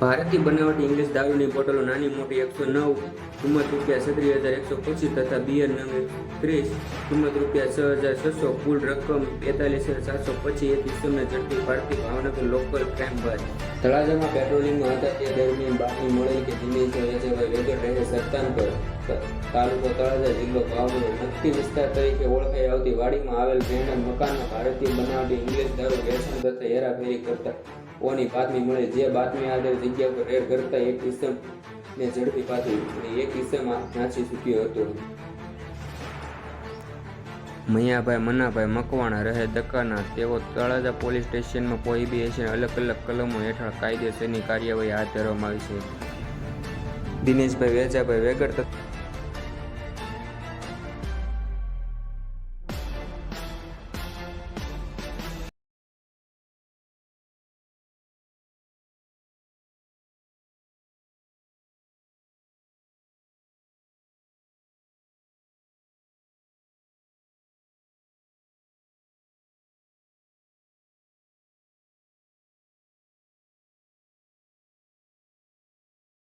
ભારતની બનાવટી ઇંગ્લિશ દારૂની બોટલો નાની મોટી એકસો નવ, કિંમત રૂપિયા છત્રીસ હજાર એકસો પચીસ તથા બિયર નંગ ત્રીસ, કિંમત રૂપિયા છ હજાર છસો, કુલ રકમ બેતાલીસ હજાર સાતસો પચીસ એક ઇસમને ઝડપી પાડતી ભાવનગર લોકલ ક્રાઇમ બ્રાન્ચ તળાજામાં પેટ્રોલિંગમાં હતા તે દરમિયાન બાતમી મળી કે દિનેશ વેજેભાઈ વેગર રહે સત્તાનગર તાલુકો તળાજા જિલ્લો ભાવનગર નક્કી વિસ્તાર તરીકે ઓળખાઈ આવતી વાડીમાં આવેલ રહેણાંક મકાનમાં ભારતીય બનાવટી ઇંગ્લિશ દારૂ વેચાણ તથા હેરાફેરી કરતા ઓની બાતમી મળે. જે બાતમી આધારે જગ્યા પર રેડ કરતા એક ઇસમ ને ઝડપી પાડી અને એક ઇસમ નાસી ચૂક્યો હતો. મૈયાભાઈ મનાભાઈ મકવાણા રહે દક્કાના તેઓ તળાજા પોલીસ સ્ટેશનમાં હશે અલગ અલગ કલમો હેઠળ કાયદેસરની કાર્યવાહી હાથ ધરવામાં આવી છે. દિનેશભાઈ, વેજાભાઈ વેગડ